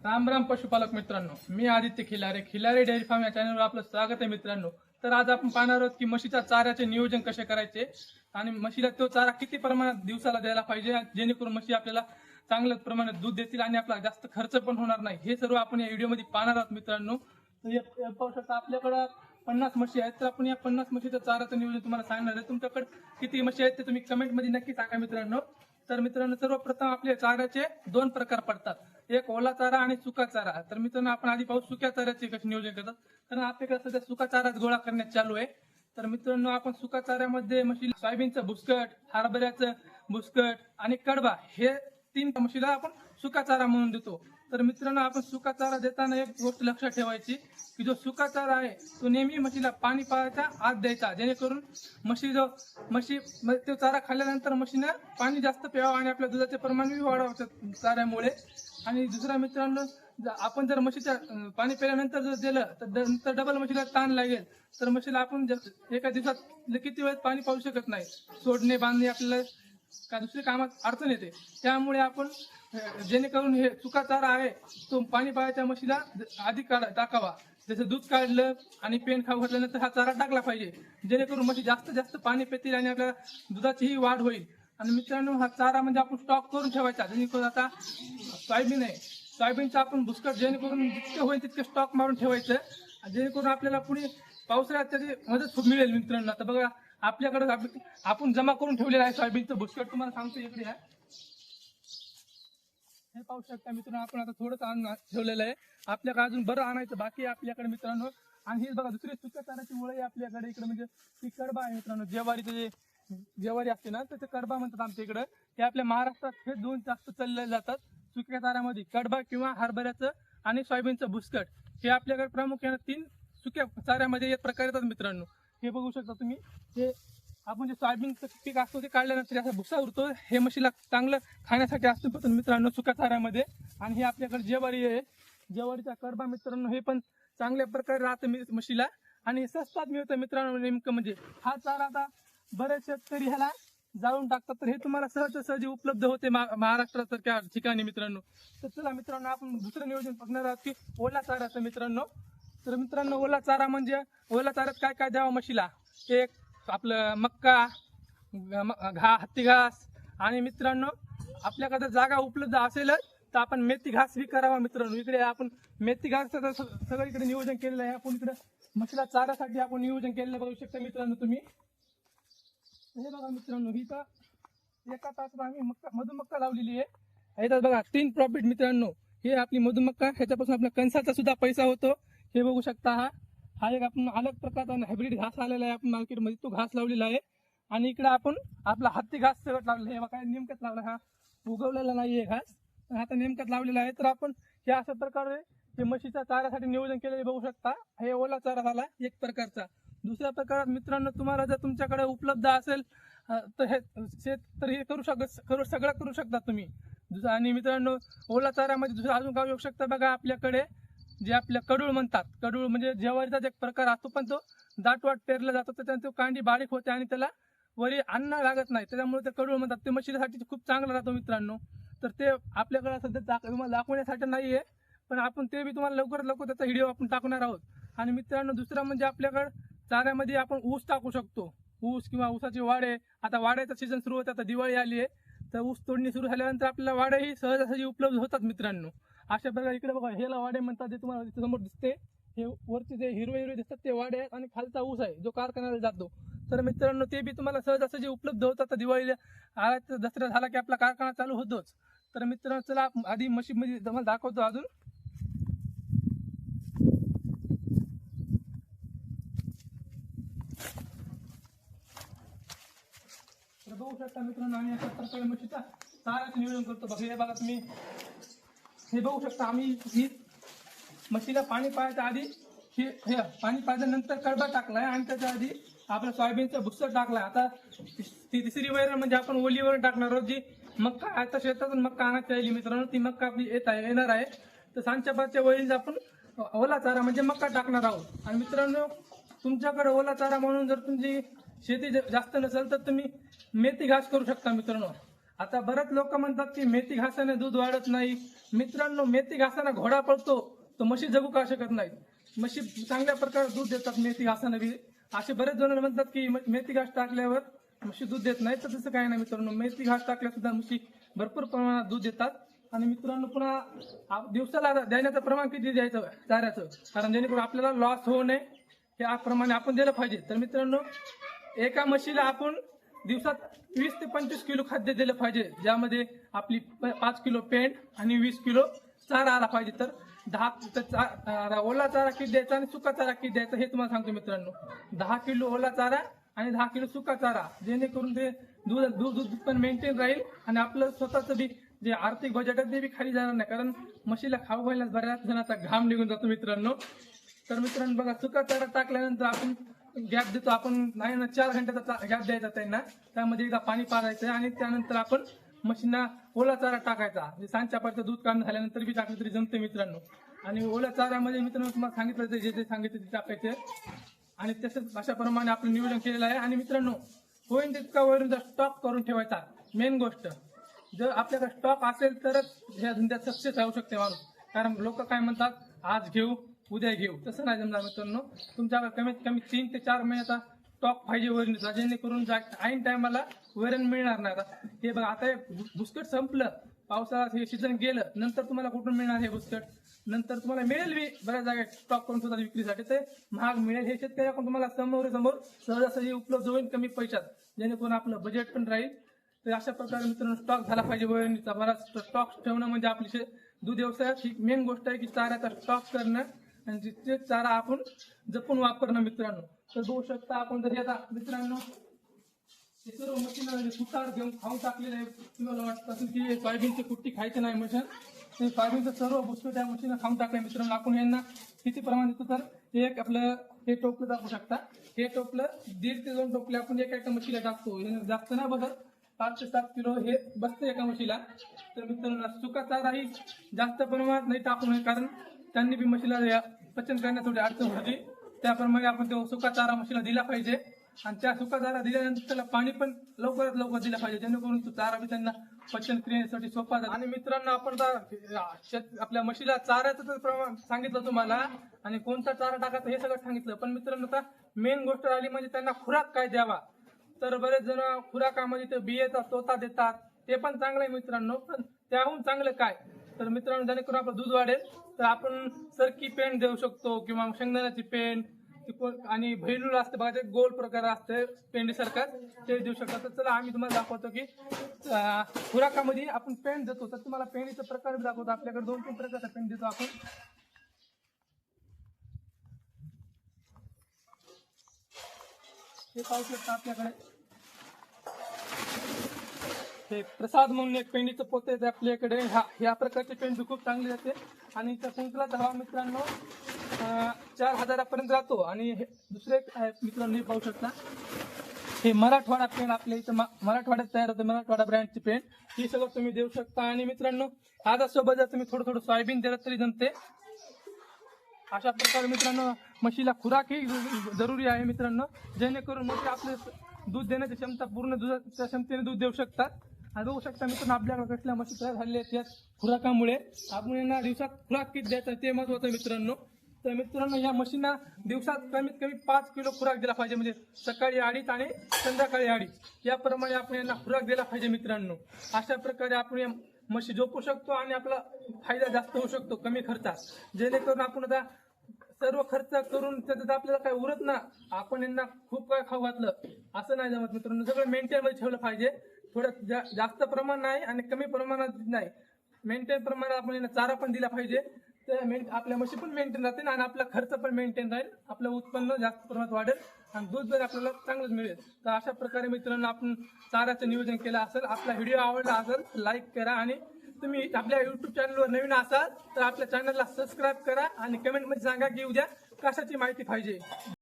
राम राम पशुपालक मित्रांनो मी आदित्य खिलारे खिलारे डेअरी फार्म या चॅनलवर आपलं स्वागत आहे मित्रांनो. तर आज आपण पाहणार आहोत की म्हशीच्या चाऱ्याचे नियोजन कसे करायचे आणि म्हशीला तो चारा किती प्रमाणात दिवसाला द्यायला पाहिजे जेणेकरून म्हशी आपल्याला चांगल्या प्रमाणात दूध देतील आणि आपला जास्त खर्च पण होणार नाही. हे सर्व आपण या व्हिडिओमध्ये पाहणार आहोत मित्रांनो. तर पाहू शकता आपल्याकडं पन्नास म्हशी आहेत तर आपण या पन्नास म्हशीचं चाराचं नियोजन तुम्हाला सांगणार आहे. तुमच्याकडे किती म्हशी आहेत ते तुम्ही कमेंटमध्ये नक्की सांगा मित्रांनो. तर मित्रांनो सर्वप्रथम आपले चाऱ्याचे दोन प्रकार पडतात. एक ओला चारा आणि सुका चारा. तर मित्रांनो आपण आधी पाहू सुक्या चाऱ्याचे कसे नियोजन करतात. कारण आपल्याकडे सध्या सुका चाराच गोळा करण्यात चालू आहे. तर मित्रांनो आपण सुका चाऱ्यामध्ये म्हशील सोयाबीनचं बुसकट हरभऱ्याचं बुसकट आणि कडबा हे तीन म्हशीला आपण सुका चारा म्हणून देतो. तर मित्रांनो आपण सुका चारा देताना एक गोष्ट लक्षात ठेवायची की जो सुका चारा आहे तो नेहमी म्हशीला पाणी पाळायचा आत द्यायचा. जेणेकरून म्हशी जो म्हशी तो चारा खाल्ल्यानंतर म्हशीनं पाणी जास्त प्यावं आणि आपल्या दुधाचे प्रमाण बी वाढावं चाऱ्यामुळे. आणि दुसरा मित्रांनो आपण जर म्हशीच्या पाणी प्यायल्यानंतर जर दिलं तर नंतर डबल म्हशीला ताण लागेल. तर म्हशीला आपण जर एका दिवसात किती वेळेत पाणी पाहू शकत नाही? सोडणे बांधणे आपल्याला का दुसऱ्या कामात अडचण येते. त्यामुळे आपण जेणेकरून हे चुका चारा आहे तो पाणी पायाच्या म्हशीला आधी काढा टाकावा. जसं दूध काढलं आणि पेन खाऊ घातल्यानंतर हा चारा टाकला पाहिजे. जेणेकरून म्हशी जास्त जास्त पाणी पेतील आणि आपल्या दुधाचीही वाढ होईल. आणि मित्रांनो हा चारा म्हणजे आपण स्टॉक करून ठेवायचा. जेणेकरून आता सोयाबीन आहे. सोयाबीनचा आपण भुसकट जेणेकरून जितकं होईल तितकं स्टॉक मारून ठेवायचं. जेणेकरून आपल्याला पुढे पावसाळ्यात त्याची मदत खूप मिळेल मित्रांनो. आता बघा आपल्याकडे आपण जमा करून ठेवलेलं आहे सोयाबीनचं भुसकट तुम्हाला सांगतो इकडे आहे हे पाहू शकता मित्रांनो आपण आता थोडंच आणून ठेवलेलं आहे. आपल्याकडे अजून बरं आणायचं बाकी आहे आपल्याकडे मित्रांनो. आणि हे बघा दुसरी सुक्या चाराची वळी आहे आपल्याकडे. इकडे म्हणजे ती कडबा आहे मित्रांनो. जेवारीचं जे जेवारी असते ना तर ते कडबा म्हणतात आमच्या इकडं. हे आपल्या महाराष्ट्रात हे दोन जास्त चालले जातात. सुक्या चाऱ्यामध्ये कडबा किंवा हरभऱ्याचं आणि सोयाबीनचं भुसकट. हे आपल्याकडे प्रामुख्याने तीन सुक्या चाऱ्यामध्ये एक प्रकार येतात मित्रांनो. हे बघू शकता तुम्ही हे आपण जे सोयाबीनचं पीक असतो ते काढल्यानंतर असा भुसा उरतो हे म्हशीला चांगलं खाण्यासाठी असतो पण मित्रांनो सुक्या चाऱ्यामध्ये. आणि हे आपल्याकडे जेवारी आहे. जेवारीचा कडबा मित्रांनो हे पण चांगल्या प्रकारे राहतं मी- म्हशीला. आणि स्वस्तात मिळतं मित्रांनो नेमकं म्हणजे. हा चारा आता बरेच शेतकरी ह्याला जाळून टाकतात. तर हे तुम्हाला सहजसहजी उपलब्ध होते मा- महाराष्ट्रासारख्या ठिकाणी मित्रांनो. तर चला मित्रांनो आपण दुसरं नियोजन बघणार आहोत की ओला चाराचं मित्रांनो. तर मित्रांनो ओला चारा म्हणजे ओला चाऱ्यात काय काय द्यावं म्हशीला? एक आपलं मक्का म- घा हत्ती घास. आणि मित्रांनो आपल्याकडे जागा उपलब्ध असेलच तर आपण मेथी घास बी करावा मित्रांनो. इकडे आपण मेथी घासचं सगळं इकडे नियोजन केलेलं आहे. आपण इकडे म्हशीला चाऱ्यासाठी आपण नियोजन केलेलं बघू शकता मित्रांनो तुम्ही. हे बघा मित्रांनो ही तर एका तासात आम्ही मक्का मधुमक्का लावलेली आहे. याच्यात बघा तीन प्रॉफिट मित्रांनो. हे आपली मधुमक्का ह्याच्यापासून आपल्या कणसाचा सुद्धा पैसा होतो. हे बघू शकता हा. हा एक आपण अलग प्रकारचा हायब्रिड घास आलेला आहे आपण मार्केटमध्ये तो घास लावलेला आहे. आणि इकडे आपण आपला हत्ती घास सगळं लावलेला आहे हे बघा नेमकंच लावला हा. उगवलेला नाही आहे घास. आता नेमकंच लावलेला आहे. तर आपण हे अशा प्रकारे हे म्हशीच्या चाऱ्यासाठी नियोजन केलेले बघू शकता. हे ओला चारा झाला एक प्रकारचा. दुसऱ्या प्रकारात मित्रांनो तुम्हाला जर तुमच्याकडे उपलब्ध असेल तर हे शेत तर हे करू शक करू सगळं करू शकता तुम्ही. आणि मित्रांनो ओला चाऱ्यामध्ये दुसरं अजून काय येऊ शकता बघा आपल्याकडे. जे आपल्या कडूळ म्हणतात. कडूळ म्हणजे जेवारीचाच एक प्रकार असतो पण तो दाटवाट पेरला जातो. त्याच्याने तो कांडी बारीक होते आणि त्याला वरी अन्न लागत नाही. त्याच्यामुळे ते कडूळ म्हणतात. ते मशिदीसाठी खूप चांगलं राहतो मित्रांनो. तर ते आपल्याकडे सध्या दाख तुम्हाला दाखवण्यासाठी नाही आहे पण आपण ते बी तुम्हाला लवकरात लवकर त्याचा व्हिडिओ आपण टाकणार आहोत. आणि मित्रांनो दुसरा म्हणजे आपल्याकडे चाऱ्यामध्ये आपण ऊस टाकू शकतो. ऊस किंवा ऊसाची वाडे. आता वाड्याचा सीझन सुरू होता आता दिवाळी आली आहे तर ऊस तोडणी सुरू झाल्यानंतर आपल्याला वाड्याही सहजासहजी उपलब्ध होतात मित्रांनो. अशा प्रकारे इकडे बघा हेला वाडे म्हणतात जे तुम्हाला समोर दिसते. हे वरचे जे हिरवे हिरवे दिसतात ते वाडे आहेत आणि खालचा ऊस आहे जो कारखान्याला जातो. तर मित्रांनो ते बी तुम्हाला सहजासहजी उपलब्ध होतात आता दिवाळीला आला तर दसरा झाला की आपला कारखाना चालू होतोच. तर मित्रांनो चला आधी मशीनमध्ये तुम्हाला दाखवतो अजून. तर बघू शकता मित्रांनो आम्ही अशा प्रकारे चाराचं नियोजन करतो. बघा हे बघा तुम्ही. हे बघू शकता आम्ही ही म्हशीला पाणी पाहायच्या आधी हे हे पाणी पाहिल्यानंतर कडबा टाकलाय आणि त्याच्या आधी आपला सोयाबीनचा भुस्सर टाकलाय. आता ती तिसरी वैरण म्हणजे आपण ओलीवर टाकणार आहोत जी मक्का आता शेतातून मक्का आणायची राहिली मित्रांनो ती मक्का आपली येत आहे येणार आहे. तर सांच्या पाचच्या वेळी आपण ओला चारा म्हणजे मक्का टाकणार आहोत. आणि मित्रांनो तुमच्याकडे ओला चारा म्हणून जर तुमची शेती ज- जास्त नसेल तर तुम्ही मेथी घास करू शकता मित्रांनो. आता बरेच लोक म्हणतात की मेथी घासाने दूध वाढत नाही. मित्रांनो मेथी घासाने घोडा पळतो तर म्हशी जगू का शकत नाही म्हशी चांगल्या प्रकारे दूध देतात मेथी घासाने बी. असे बरेच जण म्हणतात की म- मेथी घास टाकल्यावर म्हशी दूध देत नाही तर तसं काही नाही मित्रांनो. मेथी घास टाकल्या सुद्धा म्हशी भरपूर प्रमाणात दूध देतात. आणि मित्रांनो पुन्हा आप- दिवसाला देण्याचं प्रमाण किती द्यायचं? चाऱ्याचं. कारण जेणेकरून आपल्याला लॉस होऊ नये. हे प्रमाणे आपण दिलं पाहिजे. तर मित्रांनो एका म्हशीला आपण दिवसात वीस ते पंचवीस किलो खाद्य दिलं पाहिजे. ज्यामध्ये आपली प- पाच किलो पेंट आणि वीस किलो चारा आला पाहिजे. तर दहा तर ओला चारा किती द्यायचा आणि सुका चारा किती द्यायचा हे तुम्हाला सांगतो मित्रांनो. दहा किलो ओला चारा आणि दहा किलो सुका चारा. जेणेकरून ते दूध दूध दूध पण मेंटेन राहील आणि आपलं स्वतःचं बी जे आर्थिक बजेट आहे ते बी खाली जाणार नाही. कारण म्हशीला खाऊ घालण्यास बऱ्याच जणांचा घाम निघून जातो मित्रांनो. तर मित्रांनो बघा सुका चारा टाकल्यानंतर आपण गॅप देतो. आपण नाही ना चार घंट्याचा गॅप द्यायचा त्यांना. त्यामध्ये एकदा पाणी पाजायचं आणि त्यानंतर आपण म्हशींना ओला चारा टाकायचा. म्हणजे सांजच्यापाचं दूध काढून झाल्यानंतर बी टाकलं तरी जमते मित्रांनो. आणि ओल्या चाऱ्यामध्ये मित्रांनो तुम्हाला सांगितलं ते जे जे सांगितलं ते टाकायचे आणि तसंच अशाप्रमाणे आपलं नियोजन केलेलं आहे. आणि मित्रांनो होईल तितका वरून स्टॉक करून ठेवायचा. मेन गोष्ट जर आपल्याकडे स्टॉक असेल तरच ह्या धंद्यात सक्सेस राहू शकते माणूस. कारण लोक काय म्हणतात आज घेऊ उद्या घेऊ. तसं नाही जमणार मित्रांनो. तुमच्याकडे कमीत कमी तीन ते चार महिन्याचा स्टॉक पाहिजे वरणीचा जेणेकरून जा ऐन टायमाला वरण मिळणार नाही आता. हे बघा आता हे भुसकट संपलं. पावसाळ्यात हे सीझन गेलं. नंतर तुम्हाला कुठून मिळणार हे बुस्कट? नंतर तुम्हाला मिळेल बी बऱ्याच जागा स्टॉक करून सुद्धा विक्रीसाठी. ते महाग मिळेल हे शेतकऱ्याकडून तुम्हाला समोर समोर सहजासहजी उपलब्ध होईल कमी पैशात. जेणेकरून आपलं बजेट पण राहील. तर अशा प्रकारे मित्रांनो स्टॉक झाला पाहिजे वरणीचा. बराच स्टॉक ठेवणं म्हणजे आपली शे- दूध व्यवसायात ही मेन गोष्ट आहे की चाऱ्याचा स्टॉक करणं आणि जिथे चारा आपण जपून वापरणं मित्रांनो. तर बघू शकता आपण जर आता मित्रांनो हे सर्व मशीन सुतार म्हणजे घेऊन खाऊन टाकलेलं आहे. तुम्हाला वाटत असेल की सोयाबीनची कुट्टी खायची नाही मशीन. ते सोयाबीनचं सर्व बुसकं त्या मशीन खाऊन टाकलं मित्रांनो. आपण यांना किती प्रमाण देतो तर हे एक आपलं हे टोपलं दाखवू शकता. हे टोपलं दीड ते दोन टोपले आपण एका एका मशीला टाकतो. जास्त ना बघत. पाच ते सात किलो हे बसतं एका म्हशीला तर मित्रांनो सुका चाराही जास्त प्रमाणात नाही टाकू नये कारण त्यांनी बी म्हशीला या पचन करण्यात थोडी अडचण होती. त्याप्रमाणे आपण तो सुका चारा म्हशीला दिला पाहिजे. आणि त्या सुका चारा दिल्यानंतर त्याला पाणी पण लवकरात लवकर दिलं पाहिजे. जेणेकरून तो चारा बी त्यांना पचन क्रियेसाठी सोपा जाईल आणि मित्रांनो आपण आपल्या म्हशीला चाऱ्याचं तर प्रमाण सांगितलं तुम्हाला. आणि कोणता चारा टाकायचा हे सगळं सांगितलं. पण मित्रांनो आता मेन गोष्ट राहिली म्हणजे त्यांना खुराक काय द्यावा? तर बरेच जण खुराकामध्ये ते बियेचा तोता देतात. ते पण चांगलं आहे मित्रांनो. पण त्याहून चांगलं काय? तर मित्रांनो जेणेकरून आपलं दूध वाढेल. तर आपण सरकी पेंट देऊ शकतो किंवा शेंगदाण्याची पेंट आणि भैलूल असते बघा ते गोल प्रकार असते पेंडीसारखा ते देऊ शकतात तर चला आम्ही तुम्हाला दाखवतो की खुराकामध्ये आपण पेंट देतो. तर तुम्हाला पेंडीचा प्रकार दाखवतो. आपल्याकडे दोन तीन प्रकारचा पेंट देतो आपण. हे पाहू शकता आपल्याकडे. हे प्रसाद म्हणून एक पेंडीचं पोत आहे आपल्याकडे. ह्या ह्या प्रकारचे पेंट खूप चांगले जाते आणि त्या कुंकला हवा मित्रांनो चार हजारापर्यंत राहतो आणि हे दुसरे आहे मित्रांनो हे पाहू शकता. हे मराठवाडा पेंट आपल्या इथं मराठवाड्यात तयार होतं मराठवाडा ब्रँडची पेंट ही सगळं तुम्ही देऊ शकता. आणि मित्रांनो आजासोबत जर तुम्ही थोडं थोडं सोयाबीन दिलं तरी जमते. अशा प्रकारे मित्रांनो म्हशीला खुराक ही जरुरी आहे मित्रांनो. जेणेकरून म्हशी आपले दूध देण्याची क्षमता पूर्ण दुधाच्या क्षमतेने दूध देऊ शकतात. हा बघू शकता मित्रांनो आपल्याकडे कसल्या म्हशी तयार झालेल्या आहेत या खुराकामुळे. आपण यांना दिवसात खुराक किती द्यायचा ते महत्वाचं मित्रांनो. तर मित्रांनो या म्हशींना दिवसात कमीत कमी पाच किलो खुराक दिला पाहिजे म्हणजे सकाळी अडीच आणि संध्याकाळी अडीच. याप्रमाणे आपण यांना खुराक दिला पाहिजे मित्रांनो. अशा प्रकारे आपण या म्हशी झोपू शकतो आणि आपला फायदा जास्त होऊ शकतो कमी खर्चात. जेणेकरून आपण आता सर्व खर्च करून त्याच्यात आपल्याला काय उरत ना आपण यांना खूप काय खाऊ घातलं असं नाही जमत मित्रांनो. सगळं मेंटेनमध्ये ठेवलं पाहिजे. थोडं जा- जास्त प्रमाण नाही आणि कमी प्रमाणात नाही. मेंटेन प्रमाणात आपण यांना चारा पण दिला पाहिजे. तर आपल्या म्हशी पण मेंटेन राहतील आणि आपला खर्च पण मेंटेन राहील. आपलं उत्पन्न जास्त प्रमाणात वाढेल आणि दूध जर आपल्याला चांगलंच मिळेल. तर अशा प्रकारे मित्रांनो आपण चाराचं नियोजन केलं असेल. आपला व्हिडिओ आवडला असेल लाईक करा आणि तुम्ही आपल्या युट्यूब चॅनलवर नवीन असाल तर आपल्या चॅनलला सबस्क्राईब करा आणि कमेंटमध्ये सांगा की उद्या कशाची माहिती पाहिजे.